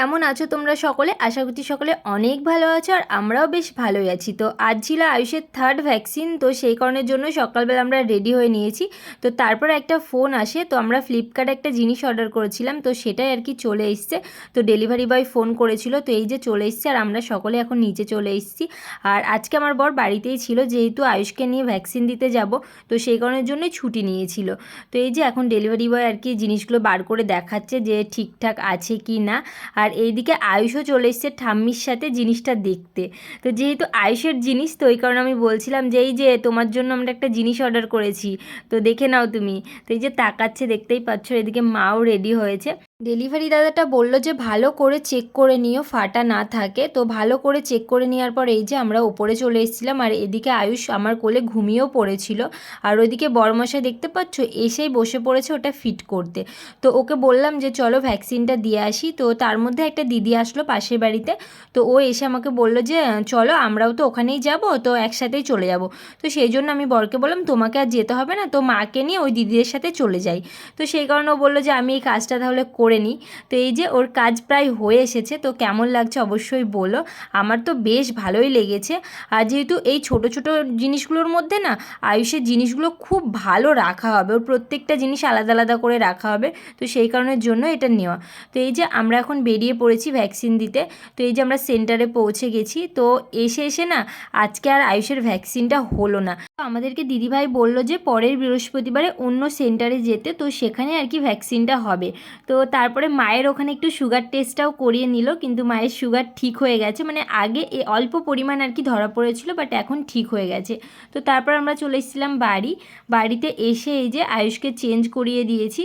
কেমন আছো তোমরা সকলে? আশা করছি সকলে অনেক ভালো আছো আর আমরাও বেশ ভালোই আছি। তো আজ ছিল আয়ুষের থার্ড ভ্যাকসিন তো সেই কারণের জন্য সকালবেলা আমরা রেডি হয়ে নিয়েছি। তো তারপর একটা ফোন আসে, তো আমরা ফ্লিপকার্টে একটা জিনিস অর্ডার করেছিলাম, তো সেটাই আর কি চলে এসছে। তো ডেলিভারি বয় ফোন করেছিল, তো এই যে চলে এসছে আর আমরা সকলে এখন নিচে চলে এসেছি। আর আজকে আমার বর বাড়িতেই ছিল, যেহেতু আয়ুষকে নিয়ে ভ্যাকসিন দিতে যাব, তো সেই কারণের জন্যই ছুটি নিয়েছিল। তো এই যে এখন ডেলিভারি বয় আর কি জিনিসগুলো বার করে দেখাচ্ছে যে ঠিকঠাক আছে কি না। আর এইদিকে আয়ুষও চলে এসছে ঠাম্মির সাথে জিনিসটা দেখতে। তো যেহেতু আয়ুষের জিনিস, তো ওই কারণে আমি বলছিলাম যে, এই যে তোমার জন্য আমরা একটা জিনিস অর্ডার করেছি, তো দেখে নাও তুমি। তো এই যে তাকাচ্ছে, দেখতেই পাচ্ছ, এদিকে মাও রেডি হয়েছে। ডেলিভারি দাদাটা বলল যে, ভালো করে চেক করে নিও, ফাটা না থাকে। তো ভালো করে চেক করে নেওয়ার পর এই যে আমরা ওপরে চলে এসেছিলাম, আর এদিকে আয়ুষ আমার কোলে ঘুমিয়েও পড়েছিল। আর ওইদিকে বড়মশাই দেখতে পাচ্ছ, এসেই বসে পড়েছে ওটা ফিট করতে। তো ওকে বললাম যে, চলো ভ্যাকসিনটা দিয়ে আসি। তো তার মধ্যে একটা দিদি আসলো পাশের বাড়িতে। তো ও এসে আমাকে বলল যে, চলো আমরাও তো ওখানেই যাব, তো একসাথেই চলে যাব। তো সেই জন্য আমি বরকে বললাম, তোমাকে আর যেতে হবে না, তো মাকে নিয়ে ওই দিদিদের সাথে চলে যাই। তো সেই কারণে ও বলল যে, আমি এই কাজটা তাহলে করে নিই। তো এই যে ওর কাজ প্রায় হয়ে এসেছে, তো কেমন লাগছে অবশ্যই বলো। আমার তো বেশ ভালোই লেগেছে। আর যেহেতু এই ছোট ছোট জিনিসগুলোর মধ্যে না আয়ুষের জিনিসগুলো খুব ভালো রাখা হবে, ওর প্রত্যেকটা জিনিস আলাদা আলাদা করে রাখা হবে, তো সেই কারণের জন্য এটা নেওয়া। তো এই যে আমরা এখন বেরিয়ে পড়েছি ভ্যাকসিন দিতে, তো এই যে আমরা সেন্টারে পৌঁছে গেছি, তো এসে এসে না আজকে আর আয়ুষের ভ্যাকসিনটা হলো না। তো আমাদেরকে দিদিভাই বলল যে পরের বৃহস্পতিবারে অন্য সেন্টারে যেতে, তো সেখানে আর কি ভ্যাকসিনটা হবে। তো তারপরে মায়ের ওখানে একটু সুগার টেস্টটাও করিয়ে নিল, কিন্তু মায়ের সুগার ঠিক হয়ে গেছে। মানে আগে অল্প পরিমাণ আর কি ধরা পড়েছিল বাট এখন ঠিক হয়ে গেছে। তো তারপর আমরা চলে এসেছিলাম বাড়ি। বাড়িতে এসে এই যে আয়ুষকে চেঞ্জ করিয়ে দিয়েছি।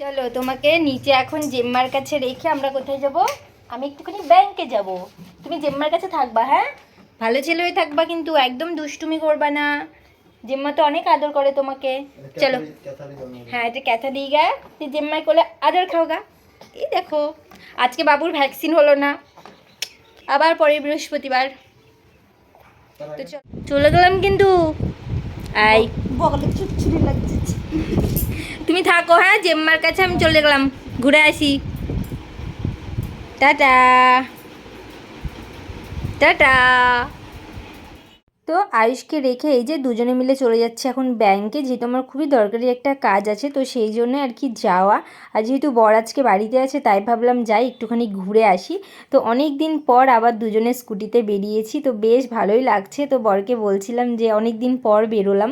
চলো তোমাকে নিচে এখন জেম্মার কাছে রেখে আমরা কোথায় যাব? আমি একটুখানি ব্যাংকে যাব। তুমি জেম্মার কাছে থাকবা হ্যাঁ? ভালো ছেলে হয়ে থাকবা কিন্তু, একদম দুষ্টুমি করবা না। জেম্মা তো অনেক আদর করে তোমাকে। চলো। হ্যাঁ এটা ক্যাথা দিয়ে গা তুই জেম্মাই করলে আদর খাও গা। এই দেখো আজকে বাবুর ভ্যাকসিন হলো না। আবার পরে বৃহস্পতিবার। তো চলে গেলাম কিন্তু। আই। তুমি থাকো হ্যাঁ জেম্মার কাছে আমি চলে গেলাম। ঘুরে আসি। টাটা। টাটা। তো আয়ুষকে রেখে এই যে দুজনে মিলে চলে যাচ্ছে এখন ব্যাংকে যেহেতু আমার খুবই দরকারি একটা কাজ আছে, তো সেই জন্য আর কি যাওয়া। আর যেহেতু বর আজকে বাড়িতে আছে, তাই ভাবলাম যাই, একটুখানি ঘুরে আসি। তো অনেক দিন পর আবার দুজনে স্কুটিতে বেরিয়েছি, তো বেশ ভালোই লাগছে। তো বরকে বলছিলাম যে অনেক দিন পর বেরোলাম।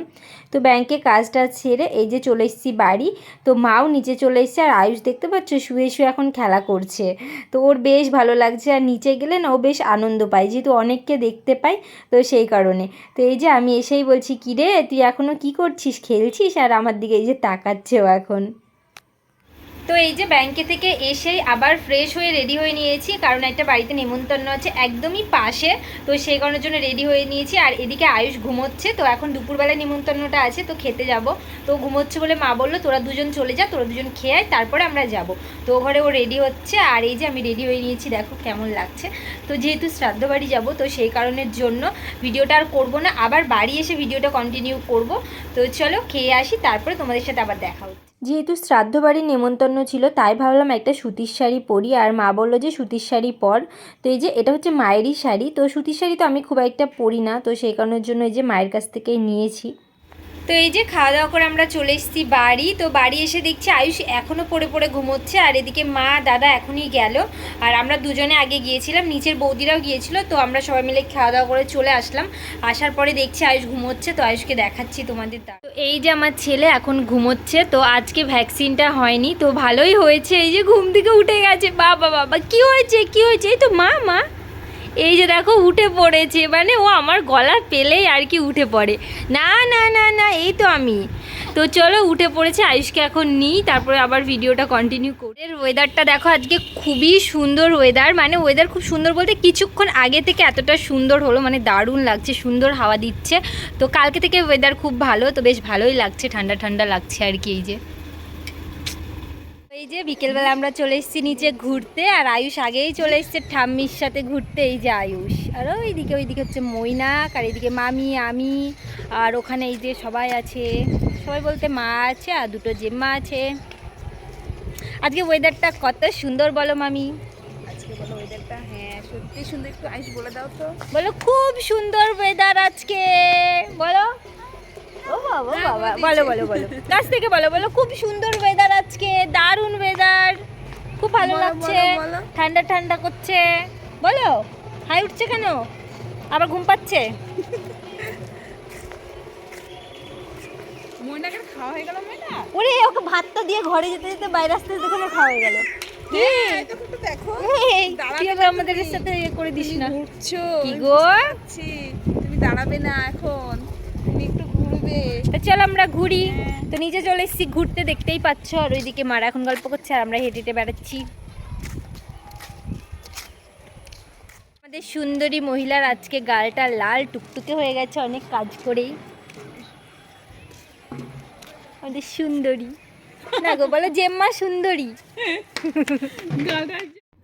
তো ব্যাংকে কাজটা ছেড়ে এই যে চলে এসেছি বাড়ি। তো মাও নিচে চলে এসেছে, আর আয়ুষ দেখতে পাচ্ছ, শুয়ে শুয়ে এখন খেলা করছে। তো ওর বেশ ভালো লাগছে, আর নিচে গেলে না ও বেশ আনন্দ পায়, যেহেতু অনেককে দেখতে পাই তো সেই কারণে। তো এই যে আমি এসেই বলছি কী রে তুই এখনও কি করছিস? খেলছিস? আর আমার দিকে এই যে তাকাচ্ছেও এখন। তো এই যে ব্যাংকে থেকে এসেই আবার ফ্রেশ হয়ে রেডি হয়ে নিয়েছি, কারণ একটা বাড়িতে নেমন্তন্ন আছে একদমই পাশে, তো সেই কারণের জন্য রেডি হয়ে নিয়েছি। আর এদিকে আয়ুষ ঘুমোচ্ছে, তো এখন দুপুরবেলায় নেমন্তন্নটা আছে, তো খেতে যাব। তো ঘুমোচ্ছে বলে মা বলল, তোরা দুজন চলে যা, তোরা দুজন খেয়ে আয়, তারপরে আমরা যাব। তো ঘরে ও রেডি হচ্ছে, আর এই যে আমি রেডি হয়ে নিয়েছি, দেখো কেমন লাগছে। তো যেহেতু শ্রাদ্ধ বাড়ি যাব, তো সেই কারণের জন্য ভিডিওটা আর করব না, আবার বাড়ি এসে ভিডিওটা কন্টিনিউ করব। তো চলো খেয়ে আসি, তারপরে তোমাদের সাথে আবার দেখা হচ্ছে। যেহেতু শ্রাদ্ধ বাড়ির নেমন্তন্ন ছিল, তাই ভাবলাম একটা সুতির শাড়ি পরি। আর মা বলল যে, সুতির শাড়ি পর। তো এই যে, এটা হচ্ছে মায়েরই শাড়ি। তো সুতির শাড়ি তো আমি খুব একটা পরি না। তো সেই কারণের জন্য এই যে, মায়ের কাছ থেকে নিয়েছি। তো এই যে খাওয়া দাওয়া করে আমরা চলে এসেছি বাড়ি। তো বাড়ি এসে দেখছি আয়ুষ এখনও পড়ে পড়ে ঘুমোচ্ছে আর এদিকে মা, দাদা এখনই গেল। আর আমরা দুজনে আগে গিয়েছিলাম, নিচের বৌদিরাও গিয়েছিল, তো আমরা সবাই মিলে খাওয়া দাওয়া করে চলে আসলাম। আসার পরে দেখছি আয়ুষ ঘুমোচ্ছে, তো আয়ুষকে দেখাচ্ছি তোমাদের তো এই যে আমার ছেলে এখন ঘুমোচ্ছে, তো আজকে ভ্যাকসিনটা হয়নি, তো ভালোই হয়েছে। এই যে ঘুম থেকে উঠে গেছে। বাবা বাবা, কি হয়েছে? কি হয়েছে? এই তো মা মা। এই যে দেখো উঠে পড়েছে মানে ও আমার গলা পেলেই আর কি উঠে পড়ে। না না না না, এই তো আমি। তো চলো উঠে পড়েছে, আয়ুষকে এখন নিই, তারপরে আবার ভিডিওটা কন্টিনিউ করে। ওয়েদারটা দেখো আজকে খুবই সুন্দর ওয়েদার মানে ওয়েদার খুব সুন্দর বলতে কিছুক্ষণ আগে থেকে এতটা সুন্দর হলো মানে দারুণ লাগছে, সুন্দর হাওয়া দিচ্ছে। তো কালকে থেকে ওয়েদার খুব ভালো, তো বেশ ভালোই লাগছে, ঠান্ডা ঠান্ডা লাগছে আর কি এই যে। এই যে বিকেলবেলা আমরা চলে এসেছি নিচে ঘুরতে আর আয়ুষ আগেই চলে এসেছে ঠাম্মির সাথে ঘুরতে এই যে আয়ুষ। আর ওইদিকে ওইদিকে হচ্ছে মৈনাক আর এইদিকে মামি আমি আর ওখানে এই যে সবাই আছে। সবাই বলতে মা আছে আর দুটো জেম্মা আছে। আজকে ওয়েদারটা কত সুন্দর বলো মামি। আজকে ওয়েদারটা হ্যাঁ সত্যি সুন্দর। একটু আইস বলে দাও তো। বলো খুব সুন্দর ওয়েদার আজকে বলো। ও বাবা হ্যাঁ, বাবা। বলো বলো বলো। কাছ থেকে বলো বলো। খুব সুন্দর ওয়েদার আজকে দারুণ ওয়েদার খুব ভালো লাগছে। ঠান্ডা ঠান্ডা করছে। বলো হাই উঠছে কেন? আবার ঘুম পাচ্ছে? খাওয়া হয়ে গেল ওরে ওকে ভাতটা দিয়ে ঘরে যেতে যেতে বাইরে আসতে যেতে ওখানে খাওয়া হয়ে গেল। হ্যাঁ দাঁড়াবে আমাদের সাথে করে দিস না। কি গো? তুমি দাঁড়াবে না এখন। তো চলো আমরা ঘুরি। হ্যাঁ। তো নিচে চলে এসেছি ঘুরতে দেখতেই পাচ্ছ। আর ওইদিকে মারা এখন গল্প করছে আর আমরা হেঁটে হেঁটে বেড়াচ্ছি। আমাদের সুন্দরী মহিলার আজকে গালটা লাল টুকটুকে হয়ে গেছে অনেক কাজ করেই। আমাদের সুন্দরী। না গো বলো জেম্মা সুন্দরী।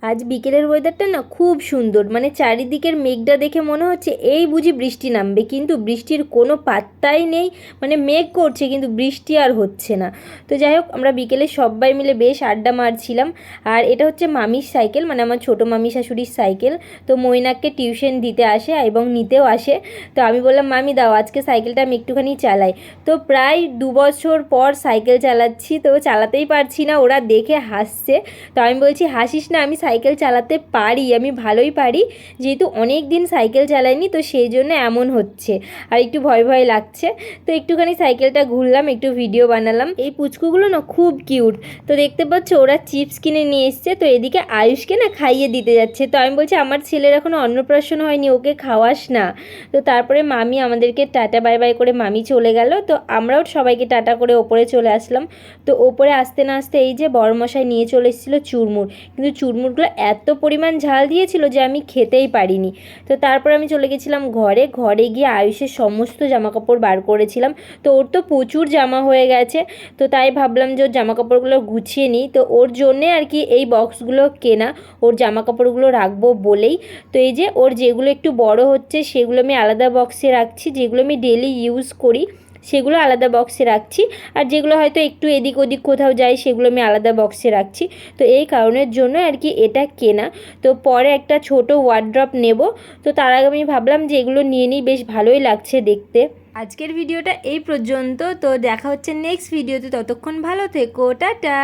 আজ বিকেলের ওয়েদারটা না খুব সুন্দর। মানে চারিদিকের মেঘটা দেখে মনে হচ্ছে এই বুঝি বৃষ্টি নামবে। কিন্তু বৃষ্টির কোনো পাত্তাই নেই। মানে মেঘ করছে কিন্তু বৃষ্টি আর হচ্ছে না। তো যাই হোক, আমরা বিকেলে সবাই মিলে বেশ আড্ডা মারছিলাম। আর এটা হচ্ছে মামির সাইকেল মানে আমার ছোটো মামি শাশুড়ির সাইকেল তো মৈনাককে টিউশন দিতে আসে এবং নিতেও আসে। তো আমি বললাম, মামি, দাও, আজকে সাইকেলটা আমি একটুখানি চালাই। তো প্রায় দু বছর পর সাইকেল চালাচ্ছি। তো চালাতেই পারছি না, ওরা দেখে হাসছে। তো আমি বলছি, হাসিস না, আমি সাইকেল চালাতে পারি, আমি ভালোই পারি। যেহেতু অনেক দিন সাইকেল চালাইনি, তো সেই জন্য এমন হচ্ছে। আর একটু ভয় ভয় লাগছে। তো একটুখানি সাইকেলটা ঘুরলাম, একটু ভিডিও বানালাম। এই পুচকুগুলো না খুব কিউট। তো দেখতে পাচ্ছ, ওরা চিপস কিনে নিয়ে এসছে। তো এদিকে আয়ুষকে না খাইয়ে দিতে যাচ্ছে। তো আমি বলছি, আমার ছেলের এখনও অন্নপ্রাশন হয়নি, ওকে খাওয়াস না। তো তারপরে মামি আমাদেরকে টাটা, বাই বাই করে মামি চলে গেল। তো আমরাও সবাইকে টাটা করে ওপরে চলে আসলাম। তো ওপরে আসতে না আসতে এই যে বড়মশাই নিয়ে চলে এসেছিল চুরমুর। কিন্তু চুরমুরগুলো এত পরিমাণ ঝাল দিয়েছিল যে আমি খেতেই পারিনি। তো তারপর আমি চলে গেছিলাম ঘরে। ঘরে গিয়ে আয়ুষের সমস্ত জামা কাপড় বার করেছিলাম। তো ওর তো প্রচুর জামা হয়ে গেছে। তো তাই ভাবলাম যে ওর জামা কাপড়গুলো গুছিয়ে নিই। তো ওর জন্যে আর কি এই বক্সগুলো কেনা, ওর জামা কাপড়গুলো রাখব বলেই। তো এই যে ওর যেগুলো একটু বড় হচ্ছে, সেগুলো আমি আলাদা বক্সে রাখছি, যেগুলো আমি ডেলি ইউজ করি। সেগুলো আলাদা বক্সে রাখছি। আর যেগুলো হয়তো একটু এদিক ওদিক কোথাও যাই সেগুলো আমি আলাদা বক্সে রাখছি। তো এই কারণের জন্য আর কি এটা কেনা। তো পরে একটা ছোট ওয়ার্ড্রপ নেব। তো তার আগে আমি ভাবলাম যে এগুলো নিয়ে নিই, বেশ ভালোই লাগছে দেখতে। আজকের ভিডিওটা এই পর্যন্ত। তো দেখা হচ্ছে নেক্সট ভিডিওতে ততক্ষণ ভালো থেকো, টাটা!